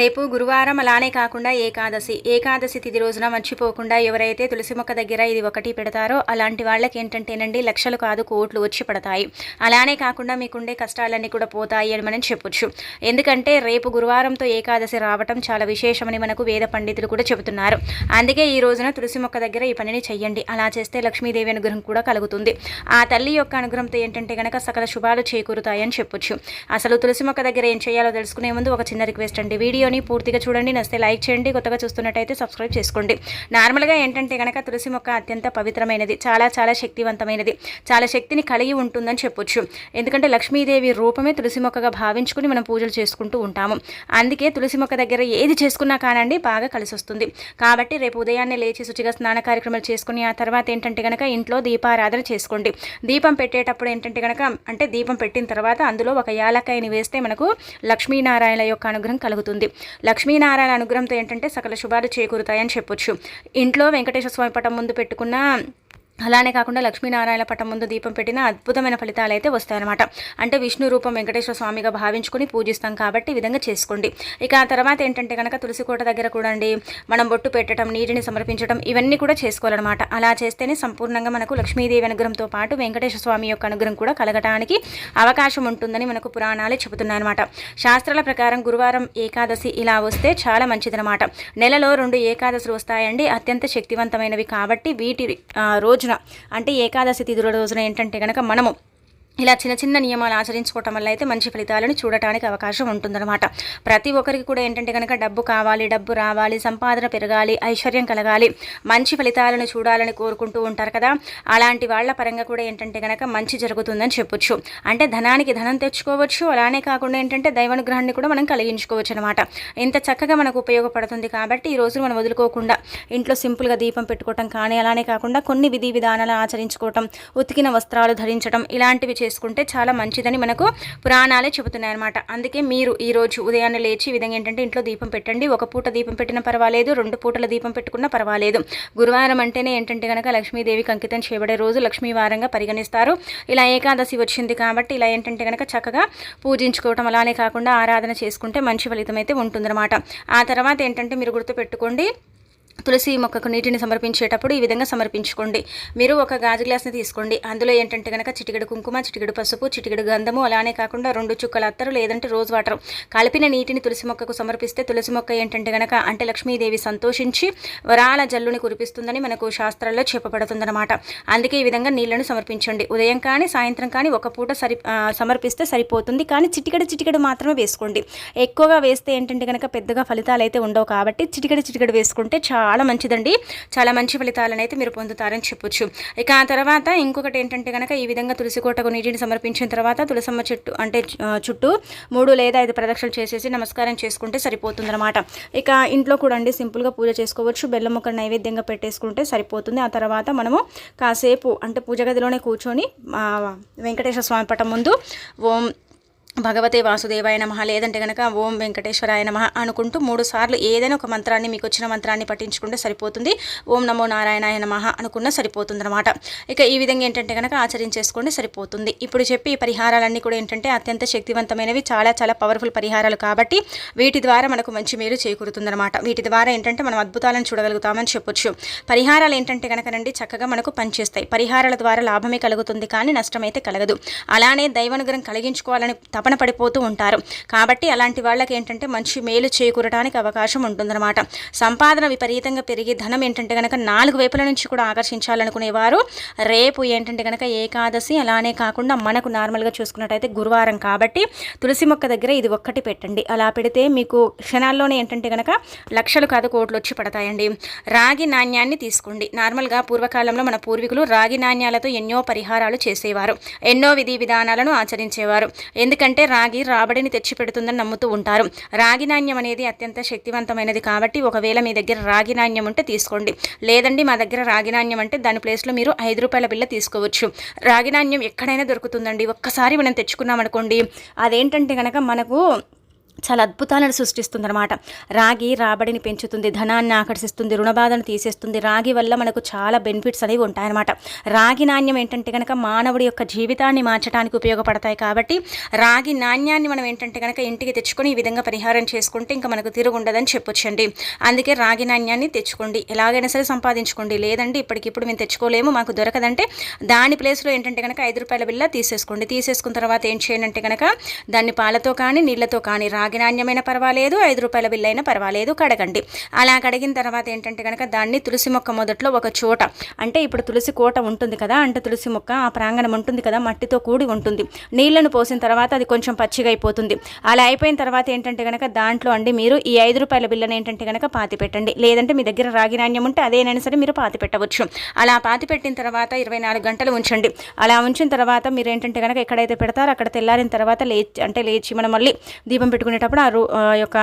రేపు గురువారం అలానే కాకుండా ఏకాదశి. ఏకాదశి తిథి రోజున మర్చిపోకుండా ఎవరైతే తులసి మొక్క దగ్గర ఇది ఒకటి పెడతారో అలాంటి వాళ్ళకి ఏంటంటేనండి లక్షలు కాదు కోట్లు వచ్చి పడతాయి. అలానే కాకుండా మీకుండే కష్టాలన్నీ కూడా పోతాయి అని మనం చెప్పొచ్చు. ఎందుకంటే రేపు గురువారంతో ఏకాదశి రావటం చాలా విశేషమని మనకు వేద పండితులు కూడా చెబుతున్నారు. అందుకే ఈ రోజున తులసి మొక్క దగ్గర ఈ పనిని చెయ్యండి. అలా చేస్తే లక్ష్మీదేవి అనుగ్రహం కూడా కలుగుతుంది. ఆ తల్లి యొక్క అనుగ్రహంతో ఏంటంటే కనుక సకల శుభాలు చేకూరుతాయని చెప్పొచ్చు. అసలు తులసి మొక్క దగ్గర ఏం చేయాలో తెలుసుకునే ముందు ఒక చిన్న రిక్వెస్ట్ అండి. వీడియోని పూర్తిగా చూడండి. నస్తే లైక్ చేయండి. కొత్తగా చూస్తున్నట్టయితే సబ్స్క్రైబ్ చేసుకోండి. నార్మల్గా ఏంటంటే కనుక తులసి మొక్క అత్యంత పవిత్రమైనది చాలా చాలా శక్తివంతమైనది చాలా శక్తిని కలిగి ఉంటుందని చెప్పొచ్చు. ఎందుకంటే లక్ష్మీదేవి రూపమే తులసి మొక్కగా భావించుకుని మనం పూజలు చేసుకుంటూ ఉంటాము. అందుకే తులసి మొక్క దగ్గర ఏది చేసుకున్నా కానండి బాగా కలిసి వస్తుంది కాబట్టి రేపు ఉదయాన్నే లేచి శుచిగా స్నాన కార్యక్రమాలు చేసుకుని ఆ తర్వాత ఏంటంటే కనుక ఇంట్లో దీపారాధన చేసుకోండి. దీపం పెట్టేటప్పుడు ఏంటంటే గనక అంటే దీపం పెట్టిన తర్వాత అందులో ఒక యాలకాయని వేస్తే మనకు లక్ష్మీనారాయణ యొక్క అనుగ్రహం కలుగుతుంది. లక్ష్మీనారాయణ అనుగ్రహంతో ఏంటంటే సకల శుభాలు చేకూరుతాయని చెప్పొచ్చు. ఇంట్లో వెంకటేశ్వర స్వామి పటం ముందు పెట్టుకున్న అలానే కాకుండా లక్ష్మీనారాయణ పట్టం ముందు దీపం పెట్టిన అద్భుతమైన ఫలితాలు అయితే వస్తాయన్నమాట. అంటే విష్ణు రూపం వెంకటేశ్వర స్వామిగా భావించుకుని పూజిస్తాం కాబట్టి ఈ విధంగా చేసుకోండి. ఇక ఆ తర్వాత ఏంటంటే కనుక తులసికోట దగ్గర కూడా అండి మనం బొట్టు పెట్టడం నీటిని సమర్పించడం ఇవన్నీ కూడా చేసుకోవాలన్నమాట. అలా చేస్తేనే సంపూర్ణంగా మనకు లక్ష్మీదేవి అనుగ్రహంతో పాటు వెంకటేశ్వర స్వామి యొక్క అనుగ్రహం కూడా కలగటానికి అవకాశం ఉంటుందని మనకు పురాణాలే చెబుతున్నాయన్నమాట. శాస్త్రాల ప్రకారం గురువారం ఏకాదశి ఇలా వస్తే చాలా మంచిదన్నమాట. నెలలో రెండు ఏకాదశులు వస్తాయండి అత్యంత శక్తివంతమైనవి కాబట్టి వీటి రోజున రోజున అంటే ఏకాదశి తిథుల రోజున ఏంటంటే కనుక మనము ఇలా చిన్న చిన్న నియమాలు ఆచరించుకోవటం వల్ల అయితే మంచి ఫలితాలను చూడటానికి అవకాశం ఉంటుందన్నమాట. ప్రతి ఒక్కరికి కూడా ఏంటంటే కనుక డబ్బు కావాలి డబ్బు రావాలి సంపాదన పెరగాలి ఐశ్వర్యం కలగాలి మంచి ఫలితాలను చూడాలని కోరుకుంటూ ఉంటారు కదా. అలాంటి వాళ్ళ పరంగా కూడా ఏంటంటే కనుక మంచి జరుగుతుందని చెప్పొచ్చు. అంటే ధనానికి ధనం తెచ్చుకోవచ్చు అలానే కాకుండా ఏంటంటే దైవానుగ్రహాన్ని కూడా మనం కలిగించుకోవచ్చు అనమాట ఇంత చక్కగా మనకు ఉపయోగపడుతుంది కాబట్టి ఈ రోజు మనం వదులుకోకుండా ఇంట్లో సింపుల్గా దీపం పెట్టుకోవటం కానీ అలానే కాకుండా కొన్ని విధి విధానాలు ఆచరించుకోవటం ఉతికిన వస్త్రాలు ధరించడం ఇలాంటివి చేసుకుంటే చాలా మంచిదని మనకు పురాణాలే చెబుతున్నాయి అనమాట అందుకే మీరు ఈరోజు ఉదయాన్నే లేచి ఈ విధంగా ఏంటంటే ఇంట్లో దీపం పెట్టండి. ఒక పూట దీపం పెట్టినా పర్వాలేదు రెండు పూటల దీపం పెట్టుకున్నా పర్వాలేదు. గురువారం అంటేనే ఏంటంటే కనుక లక్ష్మీదేవికి అంకితం చేయబడే రోజు లక్ష్మీవారంగా పరిగణిస్తారు. ఇలా ఏకాదశి వచ్చింది కాబట్టి ఇలా ఏంటంటే కనుక చక్కగా పూజించుకోవటం అలానే కాకుండా ఆరాధన చేసుకుంటే మంచి ఫలితం అయితే ఉంటుందన్నమాట. ఆ తర్వాత ఏంటంటే మీరు గుర్తుపెట్టుకోండి తులసి మొక్కకు నీటిని సమర్పించేటప్పుడు ఈ విధంగా సమర్పించుకోండి. మీరు ఒక గాజు గ్లాస్ని తీసుకోండి. అందులో ఏంటంటే కనుక చిటికెడు కుంకుమ చిటికెడు పసుపు చిటికెడు గంధము అలానే కాకుండా రెండు చుక్కల అత్తరు లేదంటే రోజు వాటర్. కలిపిన నీటిని తులసి మొక్కకు సమర్పిస్తే తులసి మొక్క ఏంటంటే కనుక అంటే లక్ష్మీదేవి సంతోషించి వరాల జల్లుని కురిపిస్తుందని మనకు శాస్త్రాల్లో చెప్పబడుతుందన్నమాట. అందుకే ఈ విధంగా నీళ్ళను సమర్పించండి. ఉదయం కానీ సాయంత్రం కానీ ఒక పూట సరి సమర్పిస్తే సరిపోతుంది. కానీ చిటికెడు చిటికెడు మాత్రమే వేసుకోండి. ఎక్కువగా వేస్తే ఏంటంటే కనుక పెద్దగా ఫలితాలు అయితే ఉండవు కాబట్టి చిటికెడు చిటికెడు వేసుకుంటే చాలా. చాలా మంచిదండి. చాలా మంచి ఫలితాలను అయితే మీరు పొందుతారని చెప్పొచ్చు. ఇక ఆ తర్వాత ఇంకొకటి ఏంటంటే కనుక ఈ విధంగా తులసి కోటకు నీటిని సమర్పించిన తర్వాత తులసమ్మ చెట్టు అంటే చుట్టూ మూడు లేదా ఐదు ప్రదక్షిణలు చేసేసి నమస్కారం చేసుకుంటే సరిపోతుందన్నమాట. ఇక ఇంట్లో కూడా అండి సింపుల్గా పూజ చేసుకోవచ్చు. బెల్లం ఒక నైవేద్యంగా పెట్టేసుకుంటే సరిపోతుంది. ఆ తర్వాత మనము కాసేపు అంటే పూజ గదిలోనే కూర్చొని వెంకటేశ్వర స్వామి పటం ముందు ఓం భగవతే వాసుదేవాయ నమ. లేదంటే కనుక ఓం వెంకటేశ్వరాయ నమ అనుకుంటూ మూడు సార్లు ఏదైనా ఒక మంత్రాన్ని మీకు వచ్చిన మంత్రాన్ని పఠించుకుంటే సరిపోతుంది. ఓం నమో నారాయణాయ నమ అనుకున్న సరిపోతుంది అనమాట ఇక ఈ విధంగా ఏంటంటే కనుక ఆచరించేసుకోండి సరిపోతుంది. ఇప్పుడు చెప్పి ఈ పరిహారాలన్నీ కూడా ఏంటంటే అత్యంత శక్తివంతమైనవి చాలా చాలా పవర్ఫుల్ పరిహారాలు కాబట్టి వీటి ద్వారా మనకు మంచి మేలు చేకూరుతుందన్నమాట. వీటి ద్వారా ఏంటంటే మనం అద్భుతాలను చూడగలుగుతామని చెప్పొచ్చు. పరిహారాలు ఏంటంటే కనుకనండి చక్కగా మనకు పనిచేస్తాయి. పరిహారాల ద్వారా లాభమే కలుగుతుంది కానీ నష్టమైతే కలగదు. అలానే దైవానుగ్రహం కలిగించుకోవాలని తపన పడిపోతూ ఉంటారు. కాబట్టి అలాంటి వాళ్ళకి ఏంటంటే మంచి మేలు చేకూరడానికి అవకాశం ఉంటుందన్నమాట. సంపాదన విపరీతంగా పెరిగి ధనం ఏంటంటే కనుక నాలుగు వైపుల నుంచి కూడా ఆకర్షించాలనుకునేవారు. రేపు ఏంటంటే కనుక ఏకాదశి అలానే కాకుండా మనకు నార్మల్గా చూసుకున్నట్టయితే గురువారం కాబట్టి తులసి మొక్క దగ్గర ఇది ఒక్కటి పెట్టండి. అలా పెడితే మీకు క్షణాల్లోనే ఏంటంటే కనుక లక్షలు కాదు కోట్లు వచ్చి పడతాయండి. రాగి నాణ్యాన్ని తీసుకోండి. నార్మల్గా పూర్వకాలంలో మన పూర్వీకులు రాగి నాణ్యాలతో ఎన్నో పరిహారాలు చేసేవారు. ఎన్నో విధి విధానాలను ఆచరించేవారు. ఎందుకంటే అంటే రాగి రాబడిని తెచ్చిపెడుతుందని నమ్ముతూ ఉంటారు. రాగి నాణ్యం అనేది అత్యంత శక్తివంతమైనది కాబట్టి ఒకవేళ మీ దగ్గర రాగి నాణ్యం ఉంటే తీసుకోండి. లేదండి మా దగ్గర రాగి నాణ్యం అంటే దాని ప్లేస్లో మీరు ఐదు రూపాయల బిల్ల తీసుకోవచ్చు. రాగి నాణ్యం ఎక్కడైనా దొరుకుతుందండి. ఒక్కసారి మనం తెచ్చుకున్నాం అనుకోండి అదేంటంటే కనుక మనకు చాలా అద్భుతాలను సృష్టిస్తుంది అనమాట రాగి రాబడిని పెంచుతుంది ధనాన్ని ఆకర్షిస్తుంది రుణబాధను తీసేస్తుంది రాగి వల్ల మనకు చాలా బెనిఫిట్స్ అనేవి ఉంటాయన్నమాట. రాగి నాణ్యం ఏంటంటే కనుక మానవుడి యొక్క జీవితాన్ని మార్చడానికి ఉపయోగపడతాయి కాబట్టి రాగి నాణ్యాన్ని మనం ఏంటంటే కనుక ఇంటికి తెచ్చుకొని ఈ విధంగా పరిహారం చేసుకుంటే ఇంకా మనకు తిరుగుండదని చెప్పొచ్చండి. అందుకే రాగి నాణ్యాన్ని తెచ్చుకోండి. ఎలాగైనా సరే సంపాదించుకోండి. లేదండి ఇప్పటికిప్పుడు మేము తెచ్చుకోలేము మాకు దొరకదంటే దాని ప్లేస్లో ఏంటంటే కనుక ఐదు రూపాయల బిల్ల తీసేసుకోండి. తీసేసుకున్న తర్వాత ఏం చేయండి అంటే కనుక దాన్ని పాలతో కానీ నీళ్ళతో కానీ రాగి నాణ్యమైన పర్వాలేదు ఐదు రూపాయల బిల్లు అయినా పర్వాలేదు కడగండి. అలా కడిగిన తర్వాత ఏంటంటే కనుక దాన్ని తులసి మొక్క మొదట్లో ఒక చోట అంటే ఇప్పుడు తులసి కోట ఉంటుంది కదా అంటే తులసి మొక్క ఆ ప్రాంగణం ఉంటుంది కదా మట్టితో కూడి ఉంటుంది. నీళ్ళను పోసిన తర్వాత అది కొంచెం పచ్చిగా అయిపోతుంది. అలా అయిపోయిన తర్వాత ఏంటంటే కనుక దాంట్లో అండి మీరు ఈ ఐదు రూపాయల బిల్లను ఏంటంటే కనుక పాతి పెట్టండి. లేదంటే మీ దగ్గర రాగి నాణ్యం ఉంటే అదేనైనా సరే మీరు పాతి పెట్టవచ్చు. అలా పాతి పెట్టిన తర్వాత ఇరవై నాలుగు గంటలు ఉంచండి. అలా ఉంచిన తర్వాత మీరు ఏంటంటే కనుక ఎక్కడైతే పెడతారో అక్కడ తెల్లారిన తర్వాత లేచి అంటే లేచి మనం మళ్ళీ దీపం పెట్టుకునే చేసుకునేటప్పుడు ఆ రూ యొక్క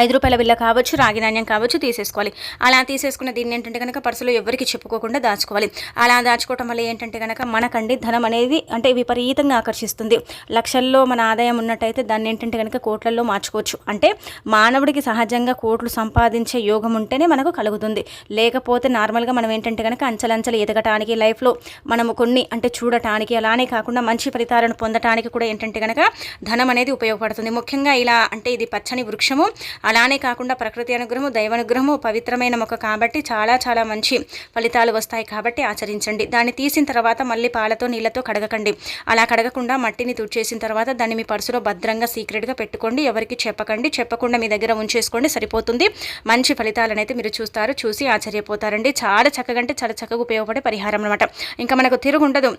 ఐదు రూపాయల బిల్ల కావచ్చు రాగి నాణ్యం కావచ్చు తీసేసుకోవాలి. అలా తీసేసుకున్న దీన్ని ఏంటంటే కనుక పర్సులో ఎవరికి చెప్పుకోకుండా దాచుకోవాలి. అలా దాచుకోవటం వల్ల ఏంటంటే కనుక మనకండి ధనం అనేది అంటే విపరీతంగా ఆకర్షిస్తుంది. లక్షల్లో మన ఆదాయం ఉన్నట్టయితే దాన్ని ఏంటంటే కనుక కోట్లలో మార్చుకోవచ్చు. అంటే మానవుడికి సహజంగా కోట్లు సంపాదించే యోగం ఉంటేనే మనకు కలుగుతుంది. లేకపోతే నార్మల్గా మనం ఏంటంటే కనుక అంచలంచలు ఎదగటానికి లైఫ్లో మనము కొన్ని అంటే చూడటానికి అలానే కాకుండా మంచి ఫలితాలను పొందటానికి కూడా ఏంటంటే కనుక ధనం అనేది ఉపయోగపడుతుంది. ముఖ్యంగా ఇలా అంటే ఇది పచ్చని వృక్షము. అలానే కాకుండా ప్రకృతి అనుగ్రహము దైవానుగ్రహము పవిత్రమైన మొక్క కాబట్టి చాలా చాలా మంచి ఫలితాలు వస్తాయి కాబట్టి ఆచరించండి. దాన్ని తీసిన తర్వాత మళ్ళీ పాలతో నీళ్ళతో కడగకండి. అలా కడగకుండా మట్టిని తుడిచేసిన తర్వాత దాన్ని మీ పర్సులో భద్రంగా సీక్రెట్గా పెట్టుకోండి. ఎవరికి చెప్పకండి. చెప్పకుండా మీ దగ్గర ఉంచేసుకోండి. సరిపోతుంది. మంచి ఫలితాలను అయితే మీరు చూస్తారు చూసి ఆశ్చర్యపోతారండి. చాలా చక్కగా అంటే చాలా చక్కగా ఉపయోగపడే పరిహారం అనమాట ఇంకా మనకు తిరుగుండదు.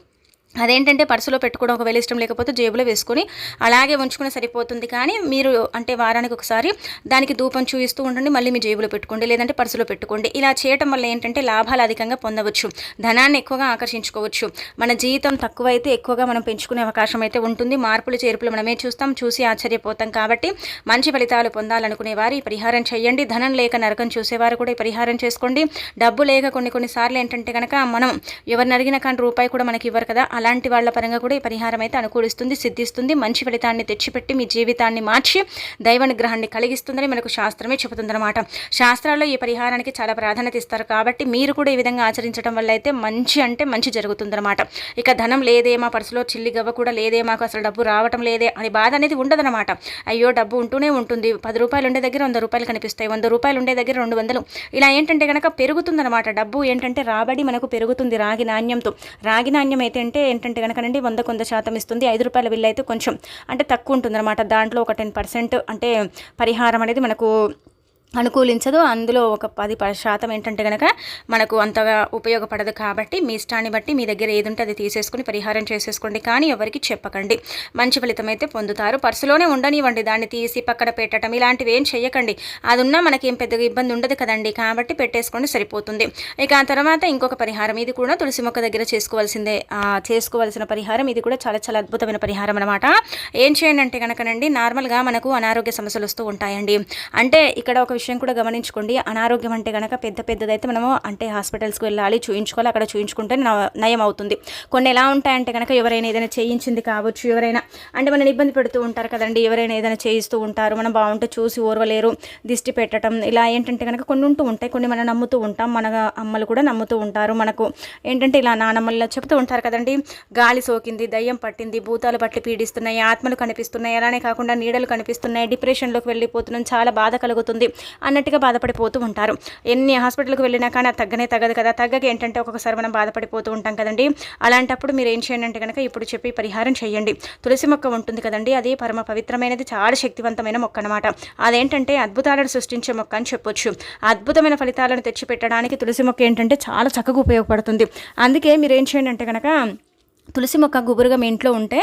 అదేంటంటే పర్సులో పెట్టుకోవడం ఒకవేళ ఇష్టం లేకపోతే జేబులో వేసుకొని అలాగే ఉంచుకుని సరిపోతుంది. కానీ మీరు అంటే వారానికి ఒకసారి దానికి ధూపం చూపిస్తూ ఉండండి మళ్ళీ మీ జేబులో పెట్టుకోండి లేదంటే పర్సులో పెట్టుకోండి. ఇలా చేయటం వల్ల ఏంటంటే లాభాలు అధికంగా పొందవచ్చు. ధనాన్ని ఎక్కువగా ఆకర్షించుకోవచ్చు. మన జీవితం తక్కువైతే ఎక్కువగా మనం పెంచుకునే అవకాశం అయితే ఉంటుంది. మార్పులు చేర్పులు మనమే చూస్తాం చూసి ఆశ్చర్యపోతాం కాబట్టి మంచి ఫలితాలు పొందాలనుకునే వారు ఈ పరిహారం చేయండి. ధనం లేక నరకం చూసేవారు కూడా ఈ పరిహారం చేసుకోండి. డబ్బు లేక కొన్ని కొన్నిసార్లు ఏంటంటే కనుక మనం ఎవరిని అడిగిన కానీ రూపాయి కూడా మనకి ఇవ్వరు కదా అలాంటి వాళ్ళ పరంగా కూడా ఈ పరిహారం అయితే అనుకూలిస్తుంది సిద్ధిస్తుంది. మంచి ఫలితాన్ని తెచ్చిపెట్టి మీ జీవితాన్ని మార్చి దైవానుగ్రహాన్ని కలిగిస్తుందని మనకు శాస్త్రమే చెబుతుందన్నమాట. శాస్త్రాల్లో ఈ పరిహారానికి చాలా ప్రాధాన్యత ఇస్తారు కాబట్టి మీరు కూడా ఈ విధంగా ఆచరించడం వల్ల అయితే మంచి అంటే మంచి జరుగుతుందన్నమాట. ఇక ధనం లేదే మా పర్సులో చిల్లి గవ్వ కూడా లేదే మాకు అసలు డబ్బు రావటం లేదే అని బాధ అనేది ఉండదన్నమాట. అయ్యో డబ్బు ఉంటూనే ఉంటుంది. పది రూపాయలు ఉండే దగ్గర వంద రూపాయలు కనిపిస్తాయి. వంద రూపాయలు ఉండే దగ్గర రెండు వందలు. ఇలా ఏంటంటే కనుక పెరుగుతుందన్నమాట. డబ్బు ఏంటంటే రాబడి మనకు పెరుగుతుంది రాగి నాణ్యంతో. రాగి నాణ్యం అయితే అంటే ఏంటంటే కనుకనండి వంద కొంత శాతం ఇస్తుంది. ఐదు రూపాయల బిల్ అయితే కొంచెం అంటే తక్కువ ఉంటుంది అనమాట దాంట్లో ఒక టెన్ పర్సెంట్ అంటే పరిహారం అనేది మనకు అనుకూలించదు. అందులో ఒక పది శాతం ఏంటంటే కనుక మనకు అంతగా ఉపయోగపడదు కాబట్టి మీ ఇష్టాన్ని బట్టి మీ దగ్గర ఏది ఉంటే అది తీసేసుకుని పరిహారం చేసేసుకోండి. కానీ ఎవరికి చెప్పకండి. మంచి ఫలితం అయితే పొందుతారు. పర్సులోనే ఉండనివ్వండి. దాన్ని తీసి పక్కన పెట్టడం ఇలాంటివి ఏం చేయకండి అది ఉన్నా మనకి ఏం పెద్దగా ఇబ్బంది ఉండదు కదండి. కాబట్టి పెట్టేసుకోండి సరిపోతుంది. ఇక ఆ తర్వాత ఇంకొక పరిహారం. ఇది కూడా తులసి మొక్క దగ్గర చేసుకోవాల్సిందే. చేసుకోవాల్సిన పరిహారం. ఇది కూడా చాలా చాలా అద్భుతమైన పరిహారం అనమాట ఏం చేయండి అంటే కనుకనండి నార్మల్గా మనకు అనారోగ్య సమస్యలు వస్తూ ఉంటాయండి. అంటే ఇక్కడ ఒక విషయం కూడా గమనించుకోండి. అనారోగ్యం అంటే కనుక పెద్ద పెద్దదైతే మనము అంటే హాస్పిటల్స్కి వెళ్ళాలి చూయించుకోవాలి అక్కడ చూయించుకుంటే నయం అవుతుంది కొన్ని ఎలా ఉంటాయంటే కనుక ఎవరైనా ఏదైనా చేయించింది కావచ్చు ఎవరైనా అంటే మనల్ని ఇబ్బంది పెడుతూ ఉంటారు కదండి ఎవరైనా ఏదైనా చేయిస్తూ ఉంటారు మనం బాగుంటే చూసి ఓర్వలేరు దిష్టి పెట్టడం ఇలా ఏంటంటే కనుక కొన్ని ఉంటూ ఉంటాయి కొన్ని మనం నమ్ముతూ ఉంటాం మన అమ్మలు కూడా నమ్ముతూ ఉంటారు. మనకు ఏంటంటే ఇలా నానమ్మల్లో చెప్తూ ఉంటారు కదండి గాలి సోకింది దయ్యం పట్టింది భూతాలు పట్టి పీడిస్తున్నాయి ఆత్మలు కనిపిస్తున్నాయి అలానే కాకుండా నీడలు కనిపిస్తున్నాయి డిప్రెషన్లోకి వెళ్ళిపోతున్నాం చాలా బాధ కలుగుతుంది. అన్నట్టుగా బాధపడిపోతూ ఉంటారు. ఎన్ని హాస్పిటల్కి వెళ్ళినా కానీ అది తగ్గనే తగ్గదు కదా. తగ్గక ఏంటంటే ఒక్కొక్కసారి మనం బాధపడిపోతూ ఉంటాం కదండి. అలాంటప్పుడు మీరు ఏం చేయండి అంటే కనుక ఇప్పుడు చెప్పి పరిహారం చేయండి. తులసి మొక్క ఉంటుంది కదండి అది పరమ పవిత్రమైనది చాలా శక్తివంతమైన మొక్క అనమాట అదేంటంటే అద్భుతాలను సృష్టించే మొక్క అని చెప్పొచ్చు. అద్భుతమైన ఫలితాలను తెచ్చిపెట్టడానికి తులసి మొక్క ఏంటంటే చాలా చక్కగా ఉపయోగపడుతుంది. అందుకే మీరు ఏం చేయండి అంటే కనుక తులసి మొక్క గుబురుగా మీ ఇంట్లో ఉంటే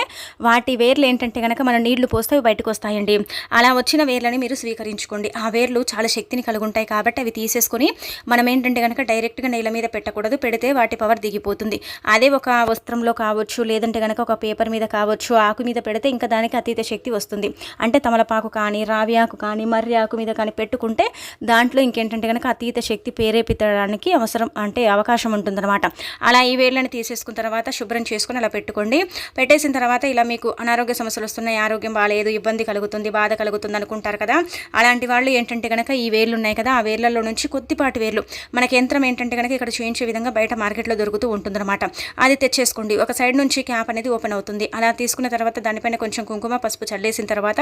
వాటి వేర్లు ఏంటంటే కనుక మనం నీళ్ళు పోస్తే అవి బయటకు వస్తాయండి. అలా వచ్చిన వేర్లని మీరు స్వీకరించుకోండి. ఆ వేర్లు చాలా శక్తిని కలిగి ఉంటాయి కాబట్టి అవి తీసేసుకొని మనం ఏంటంటే కనుక డైరెక్ట్గా నేల మీద పెట్టకూడదు. పెడితే వాటి పవర్ దిగిపోతుంది. అదే ఒక వస్త్రంలో కావచ్చు లేదంటే కనుక ఒక పేపర్ మీద కావచ్చు ఆకు మీద పెడితే ఇంకా దానికి అతీత శక్తి వస్తుంది. అంటే తమలపాకు కానీ రావి ఆకు కానీ మర్రి ఆకు మీద కానీ పెట్టుకుంటే దాంట్లో ఇంకేంటంటే కనుక అతీత శక్తి ప్రేరేపించడానికి అవసరం అంటే అవకాశం ఉంటుందన్నమాట. అలా ఈ వేర్లను తీసేసుకున్న తర్వాత శుభ్రం చేసుకుని చేసుకుని అలా పెట్టుకోండి. పెట్టేసిన తర్వాత ఇలా మీకు అనారోగ్య సమస్యలు వస్తున్నాయి ఆరోగ్యం బాగాలేదు ఇబ్బంది కలుగుతుంది బాధ కలుగుతుంది అనుకుంటారు కదా. అలాంటి వాళ్ళు ఏంటంటే కనుక ఈ వేర్లు ఉన్నాయి కదా ఆ వేర్లలో నుంచి కొద్దిపాటి వేర్లు మనకి యంత్రం ఏంటంటే కనుక ఇక్కడ చూయించే విధంగా బయట మార్కెట్లో దొరుకుతూ ఉంటుందన్నమాట. అది తెచ్చేసుకోండి. ఒక సైడ్ నుంచి క్యాప్ అనేది ఓపెన్ అవుతుంది. అలా తీసుకున్న తర్వాత దానిపైన కొంచెం కుంకుమ పసుపు చల్లేసిన తర్వాత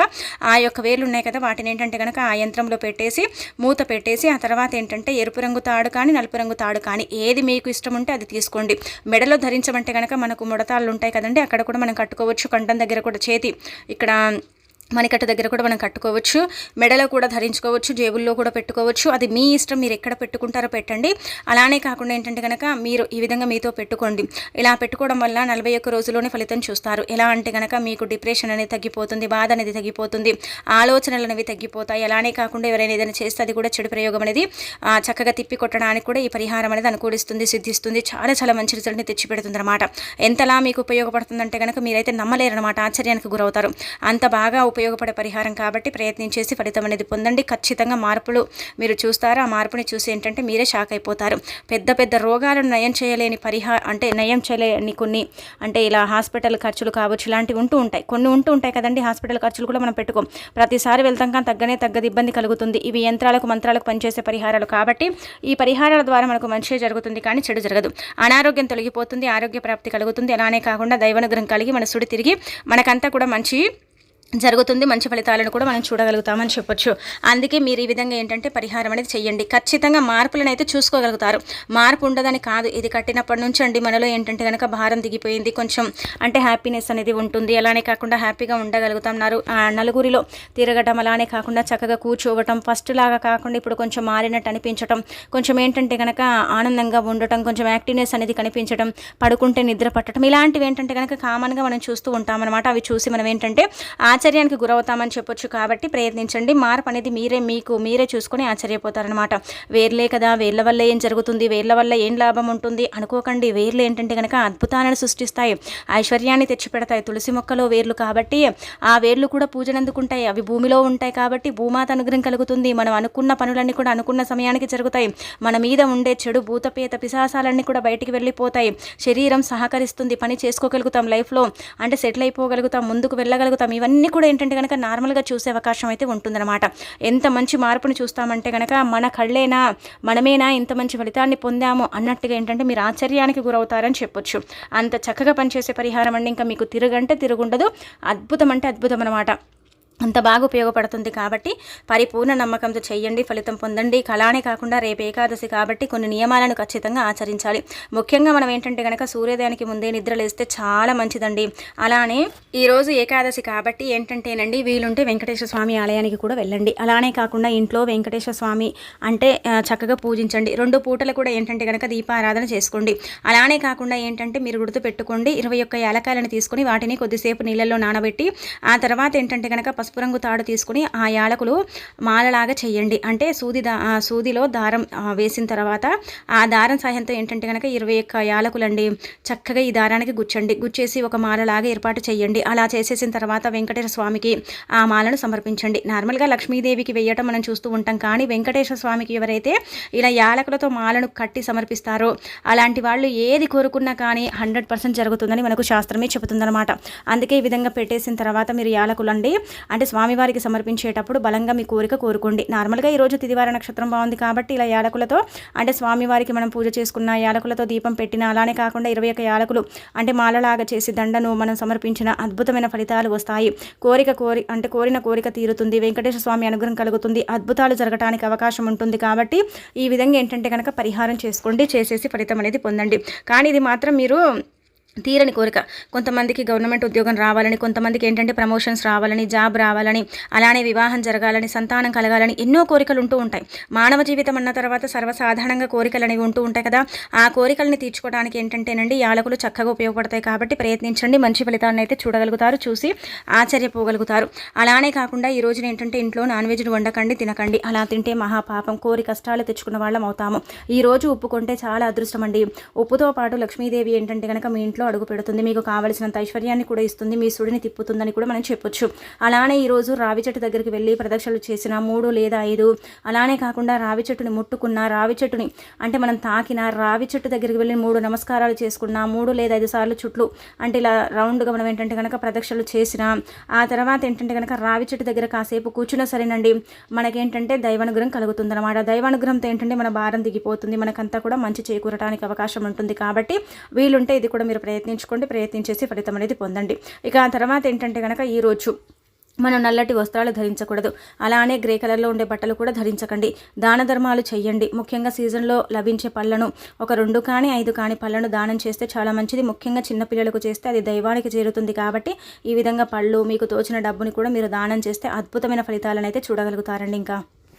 ఆ యొక్క వేర్లు ఉన్నాయి కదా వాటిని ఏంటంటే కనుక ఆ యంత్రంలో పెట్టేసి మూత పెట్టేసి ఆ తర్వాత ఏంటంటే ఎరుపు రంగు తాడు కానీ నలుపు రంగు తాడు కానీ ఏది మీకు ఇష్టం ఉంటే అది తీసుకోండి. మెడలో ధరించమంటే కనుక మనకు ముడతాళ్ళు ఉంటాయి కదండి అక్కడ కూడా మనం కట్టుకోవచ్చు. కంఠం దగ్గర కూడా చేతి ఇక్కడ మణికట్ట దగ్గర కూడా మనం కట్టుకోవచ్చు మెడలో కూడా ధరించుకోవచ్చు జేబుల్లో కూడా పెట్టుకోవచ్చు. అది మీ ఇష్టం మీరు ఎక్కడ పెట్టుకుంటారో పెట్టండి. అలానే కాకుండా ఏంటంటే కనుక మీరు ఈ విధంగా మీతో పెట్టుకోండి. ఇలా పెట్టుకోవడం వల్ల నలభై ఒక్క రోజుల్లోనే ఫలితం చూస్తారు. ఎలా అంటే కనుక మీకు డిప్రెషన్ అనేది తగ్గిపోతుంది బాధ అనేది తగ్గిపోతుంది ఆలోచనలు అనేవి తగ్గిపోతాయి. అలానే కాకుండా ఎవరైనా ఏదైనా చేస్తే అది కూడా చెడు ప్రయోగం అనేది చక్కగా తిప్పి కొట్టడానికి కూడా ఈ పరిహారం అనేది అనుకూలిస్తుంది సిద్ధిస్తుంది. చాలా చాలా మంచి రిజల్ట్ని తెచ్చిపెడుతుంది అనమాట ఎంతలా మీకు ఉపయోగపడుతుందంటే కనుక మీరైతే నమ్మలేరనమాట ఆశ్చర్యానికి గురవుతారు. అంత బాగా ఉపయోగపడే పరిహారం కాబట్టి ప్రయత్నించేసి ఫలితం అనేది పొందండి. ఖచ్చితంగా మార్పులు మీరు చూస్తారు? ఆ మార్పుని చూసి ఏంటంటే మీరే షాక్ అయిపోతారు. పెద్ద పెద్ద రోగాలను నయం చేయలేని పరిహా అంటే నయం చేయలేని కొన్ని అంటే ఇలా హాస్పిటల్ ఖర్చులు కావచ్చు ఇలాంటివి ఉంటూ ఉంటాయి. కొన్ని ఉంటూ ఉంటాయి కదండి. హాస్పిటల్ ఖర్చులు కూడా మనం పెట్టుకోం. ప్రతిసారి వెళ్తాం కానీ తగ్గనే తగ్గది ఇబ్బంది కలుగుతుంది. ఇవి యంత్రాలకు మంత్రాలకు పనిచేసే పరిహారాలు కాబట్టి ఈ పరిహారాల ద్వారా మనకు మంచి జరుగుతుంది కానీ చెడు జరగదు. అనారోగ్యం తొలగిపోతుంది ఆరోగ్య ప్రాప్తి కలుగుతుంది. అలానే కాకుండా దైవనుగ్రహం కలిగి మన సుడి తిరిగి మనకంతా కూడా మంచి జరుగుతుంది. మంచి ఫలితాలను కూడా మనం చూడగలుగుతామని చెప్పొచ్చు. అందుకే మీరు ఈ విధంగా ఏంటంటే పరిహారం అనేది చేయండి ఖచ్చితంగా మార్పులను అయితే చూసుకోగలుగుతారు. మార్పు ఉండదని కాదు. ఇది కట్టినప్పటి నుంచి అండి మనలో ఏంటంటే కనుక భారం దిగిపోయింది. కొంచెం అంటే హ్యాపీనెస్ అనేది ఉంటుంది. అలానే కాకుండా హ్యాపీగా ఉండగలుగుతాం నలుగురిలో తిరగటం అలానే కాకుండా చక్కగా కూర్చోవటం ఫస్ట్ లాగా కాకుండా ఇప్పుడు కొంచెం మారినట్టు అనిపించటం కొంచెం ఏంటంటే కనుక ఆనందంగా ఉండటం కొంచెం యాక్టివ్నెస్ అనేది కనిపించడం పడుకుంటే నిద్ర పట్టడం ఇలాంటివి ఏంటంటే కనుక కామన్గా మనం చూస్తూ ఉంటాం అనమాట అవి చూసి మనం ఏంటంటే ఆశ్చర్యానికి గురవుతామని చెప్పొచ్చు కాబట్టి ప్రయత్నించండి. మార్పు అనేది మీరే మీకు మీరే చూసుకొని ఆశ్చర్యపోతారనమాట వేర్లే కదా వేర్ల వల్ల ఏం జరుగుతుంది వేర్ల వల్ల ఏం లాభం ఉంటుంది అనుకోకండి. వేర్లు ఏంటంటే కనుక అద్భుతాలను సృష్టిస్తాయి. ఐశ్వర్యాన్ని తెచ్చిపెడతాయి తులసి మొక్కలో వేర్లు కాబట్టి ఆ వేర్లు కూడా పూజనందుకుంటాయి. అవి భూమిలో ఉంటాయి కాబట్టి భూమాత అనుగ్రహం కలుగుతుంది. మనం అనుకున్న పనులన్నీ కూడా అనుకున్న సమయానికి జరుగుతాయి. మన మీద ఉండే చెడు భూతపేత పిశాసాలన్నీ కూడా బయటికి వెళ్ళిపోతాయి. శరీరం సహకరిస్తుంది. పని చేసుకోగలుగుతాం లైఫ్లో. అంటే సెటిల్ అయిపోగలుగుతాం ముందుకు వెళ్ళగలుగుతాం. ఇవన్నీ ఇవన్నీ కూడా ఏంటంటే కనుక నార్మల్గా చూసే అవకాశం అయితే ఉంటుందన్నమాట. ఎంత మంచి మార్పును చూస్తామంటే కనుక మన కళ్ళేనా మనమేనా ఇంత మంచి ఫలితాన్ని పొందాము అన్నట్టుగా ఏంటంటే మీరు ఆశ్చర్యానికి గురవుతారని చెప్పొచ్చు. అంత చక్కగా పనిచేసే పరిహారం అండి. ఇంకా మీకు తిరుగంటే తిరుగుండదు. అద్భుతం అంటే అద్భుతం అనమాట అంత బాగా ఉపయోగపడుతుంది కాబట్టి పరిపూర్ణ నమ్మకంతో చేయండి ఫలితం పొందండి. కళానే కాకుండా రేపు ఏకాదశి కాబట్టి కొన్ని నియమాలను ఖచ్చితంగా ఆచరించాలి. ముఖ్యంగా మనం ఏంటంటే కనుక సూర్యోదయానికి ముందే నిద్ర లేస్తే చాలా మంచిదండి. అలానే ఈరోజు ఏకాదశి కాబట్టి ఏంటంటేనండి వీలుంటే వెంకటేశ్వర స్వామి ఆలయానికి కూడా వెళ్ళండి. అలానే కాకుండా ఇంట్లో వెంకటేశ్వర స్వామి అంటే చక్కగా పూజించండి. రెండు పూటలు కూడా ఏంటంటే కనుక దీపారాధన చేసుకోండి. అలానే కాకుండా ఏంటంటే మీరు గుర్తు పెట్టుకోండి ఇరవై ఒక్క యాలకాయలను తీసుకొని వాటిని కొద్దిసేపు నీళ్ళల్లో నానబెట్టి ఆ తర్వాత ఏంటంటే కనుక పసుపు రంగు తాడు తీసుకుని ఆ యాలకులు మాలలాగా చేయండి. అంటే సూది దా సూదిలో దారం వేసిన తర్వాత ఆ దారం సహాయంతో ఏంటంటే కనుక ఇరవై ఒక్క యాలకులండి చక్కగా ఈ దారానికి గుచ్చండి. గుచ్చేసి ఒక మాలలాగా ఏర్పాటు చేయండి. అలా చేసేసిన తర్వాత వెంకటేశ్వర స్వామికి ఆ మాలను సమర్పించండి. నార్మల్గా లక్ష్మీదేవికి వేయటం మనం చూస్తూ ఉంటాం. కానీ వెంకటేశ్వర స్వామికి ఎవరైతే ఇలా యాలకులతో మాలను కట్టి సమర్పిస్తారో అలాంటి వాళ్ళు ఏది కోరుకున్నా కానీ హండ్రెడ్ పర్సెంట్ జరుగుతుందని మనకు శాస్త్రమే చెబుతుందన్నమాట. అందుకే ఈ విధంగా పెట్టేసిన తర్వాత మీరు యాలకులండి అంటే స్వామివారికి సమర్పించేటప్పుడు బలంగా మీ కోరిక కోరుకోండి. నార్మల్గా ఈరోజు తిదివార నక్షత్రం బాగుంది కాబట్టి ఇలా యాలకులతో అంటే స్వామివారికి మనం పూజ చేసుకున్న యాలకులతో దీపం పెట్టిన అలానే కాకుండా ఇరవై ఒక యాలకులు అంటే మాలలాగా చేసి దండను మనం సమర్పించిన అద్భుతమైన ఫలితాలు వస్తాయి. కోరిక కోరి అంటే కోరిన కోరిక తీరుతుంది. వెంకటేశ్వర స్వామి అనుగ్రహం కలుగుతుంది. అద్భుతాలు జరగడానికి అవకాశం ఉంటుంది కాబట్టి ఈ విధంగా ఏంటంటే కనుక పరిహారం చేసుకోండి చేసేసి ఫలితం అనేది పొందండి. కానీ ఇది మాత్రం మీరు తీరని కోరిక. కొంతమందికి గవర్నమెంట్ ఉద్యోగం రావాలని కొంతమందికి ఏంటంటే ప్రమోషన్స్ రావాలని జాబ్ రావాలని అలానే వివాహం జరగాలని సంతానం కలగాలని ఎన్నో కోరికలు ఉంటూ ఉంటాయి. మానవ జీవితం అన్న తర్వాత సర్వసాధారణంగా కోరికలు అనేవి ఉంటూ ఉంటాయి కదా. ఆ కోరికల్ని తీర్చుకోవడానికి ఏంటంటేనండి యాలకులు చక్కగా ఉపయోగపడతాయి కాబట్టి ప్రయత్నించండి. మంచి ఫలితాలను అయితే చూడగలుగుతారు చూసి ఆశ్చర్యపోగలుగుతారు. అలానే కాకుండా ఈ రోజున ఏంటంటే ఇంట్లో నాన్ వెజ్ను వండకండి తినకండి. అలా తింటే మహాపాపం కోరి కష్టాలు తెచ్చుకున్న వాళ్ళం అవుతాము. ఈ రోజు ఉప్పు కొంటే చాలా అదృష్టం అండి ఉప్పుతో పాటు లక్ష్మీదేవి ఏంటంటే కనుక మీ ఇంట్లో అడుగు పెడుతుంది. మీకు కావలసినంత ఐశ్వర్యాన్ని కూడా ఇస్తుంది. మీ సుడిని తిప్పుతుందని కూడా మనం చెప్పొచ్చు. అలానే ఈరోజు రావి చెట్టు దగ్గరికి వెళ్ళి ప్రదక్షిణలు చేసిన మూడు లేదా ఐదు అలానే కాకుండా రావి చెట్టుని ముట్టుకున్న రావి చెట్టుని అంటే మనం తాకిన రావి చెట్టు దగ్గరికి వెళ్ళి మూడు నమస్కారాలు చేసుకున్న మూడు లేదా ఐదు సార్లు చుట్లు అంటే ఇలా రౌండ్గా మనం ఏంటంటే కనుక ప్రదక్షిణలు చేసిన ఆ తర్వాత ఏంటంటే కనుక రావి చెట్టు దగ్గర కాసేపు కూర్చున్నా సరేనండి. మనకేంటంటే దైవానుగ్రహం కలుగుతుంది అనమాట దైవానుగ్రహంతో ఏంటంటే మన భారం దిగిపోతుంది. మనకంతా కూడా మంచి చేకూరటానికి అవకాశం ఉంటుంది. కాబట్టి వీలుంటే ఇది కూడా మీరు ప్రయత్నించుకోండి ప్రయత్నించేసి ఫలితం అనేది పొందండి. ఇక ఆ తర్వాత ఏంటంటే కనుక ఈరోజు మనం నల్లటి వస్త్రాలు ధరించకూడదు. అలానే గ్రే కలర్లో ఉండే బట్టలు కూడా ధరించకండి. దాన ధర్మాలు చేయండి ముఖ్యంగా సీజన్లో లభించే పళ్ళను ఒక రెండు కానీ ఐదు కానీ పళ్ళను దానం చేస్తే చాలా మంచిది. ముఖ్యంగా చిన్నపిల్లలకు చేస్తే అది దైవానికి చేరుతుంది కాబట్టి ఈ విధంగా పళ్ళు మీకు తోచిన డబ్బుని కూడా మీరు దానం చేస్తే అద్భుతమైన ఫలితాలను అయితే చూడగలుగుతారండి ఇంకా.